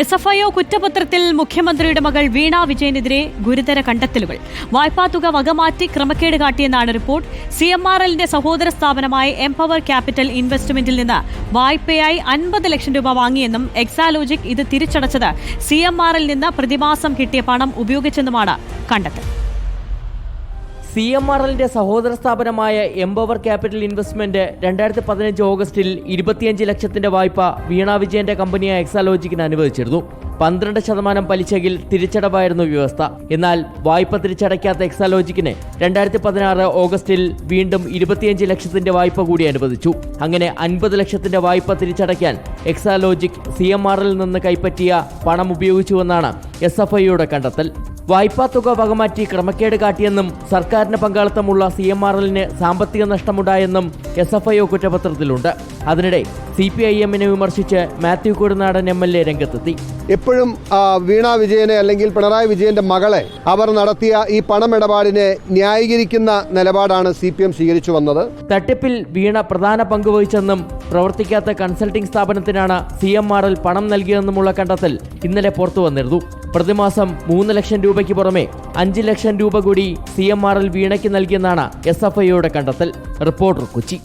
S F I O കുറ്റപത്രത്തിൽ മുഖ്യമന്ത്രിയുടെ മകൾ വീണ വിജയനെതിരെ ഗുരുതര കണ്ടെത്തലുകൾ. വായ്പാ തുക വകമാറ്റി ക്രമക്കേട് കാട്ടിയെന്നാണ് റിപ്പോർട്ട്. സി എം ആർ എല്ലിന്റെ സഹോദര സ്ഥാപനമായ എംപവർ ക്യാപിറ്റൽ ഇൻവെസ്റ്റ്മെന്റിൽ നിന്ന് വായ്പയായി അൻപത് ലക്ഷം രൂപ വാങ്ങിയെന്നും എക്സാലോജിക് ഇത് തിരിച്ചടച്ചത് സി എം ആറിൽ നിന്ന് പ്രതിമാസം കിട്ടിയ പണം ഉപയോഗിച്ചെന്നുമാണ് കണ്ടെത്തൽ. സി എം ആർ എല്ലിന്റെ സഹോദര സ്ഥാപനമായ എംപവർ ക്യാപിറ്റൽ ഇൻവെസ്റ്റ്മെന്റ് രണ്ടായിരത്തി പതിനഞ്ച് ഓഗസ്റ്റിൽ ഇരുപത്തിയഞ്ച് ലക്ഷത്തിന്റെ വായ്പ വീണാ വിജയന്റെ കമ്പനിയായ എക്സാലോജിക്കിന് അനുവദിച്ചിരുന്നു. പന്ത്രണ്ട് ശതമാനം പലിശയിൽ തിരിച്ചടവായിരുന്നു വ്യവസ്ഥ. എന്നാൽ വായ്പ തിരിച്ചടയ്ക്കാത്ത എക്സാലോജിക്കിന് രണ്ടായിരത്തി പതിനാറ് ഓഗസ്റ്റിൽ വീണ്ടും ഇരുപത്തിയഞ്ച് ലക്ഷത്തിന്റെ വായ്പ കൂടി അനുവദിച്ചു. അങ്ങനെ അൻപത് ലക്ഷത്തിന്റെ വായ്പ തിരിച്ചടയ്ക്കാൻ എക്സാലോജിക് സി എം ആറിൽ നിന്ന് കൈപ്പറ്റിയ പണം ഉപയോഗിച്ചുവെന്നാണ് എസ് എഫ് ഐയുടെ കണ്ടെത്തൽ. വായ്പാ തുക വകമാറ്റി ക്രമക്കേട് കാട്ടിയെന്നും സർക്കാരിന് പങ്കാളിത്തമുള്ള സി എം ആർ എല്ലിന് സാമ്പത്തിക നഷ്ടമുണ്ടായെന്നും എസ് എഫ് ഐ ഒ കുറ്റപത്രത്തിലുണ്ട്. അതിനിടെ സി പി ഐ എമ്മിനെ വിമർശിച്ച് Mathew Koodanadan M L A രംഗത്തെത്തി. എപ്പോഴും വീണ വിജയനെ അല്ലെങ്കിൽ പിണറായി വിജയന്റെ മകളെ അവർ നടത്തിയ ഈ പണമിടപാടിനെ ന്യായീകരിക്കുന്ന നിലപാടാണ് സി പി എം സ്വീകരിച്ചു വന്നത്. തട്ടിപ്പിൽ വീണ പ്രധാന പങ്കുവഹിച്ചെന്നും പ്രവർത്തിക്കാത്ത കൺസൾട്ടിംഗ് സ്ഥാപനത്തിനാണ് സി എം ആർ എൽ പണം നൽകിയതെന്നുമുള്ള കണ്ടെത്തൽ ഇന്നലെ പുറത്തു വന്നിരുന്നു. പ്രതിമാസം മൂന്ന് ലക്ഷം രൂപയ്ക്ക് പുറമെ അഞ്ച് ലക്ഷം രൂപ കൂടി സി എം ആർ എൽ വീണയ്ക്ക് നൽകിയെന്നാണ് എസ് എഫ് ഐയുടെ കണ്ടെത്തൽ. റിപ്പോർട്ടർ കൊച്ചി.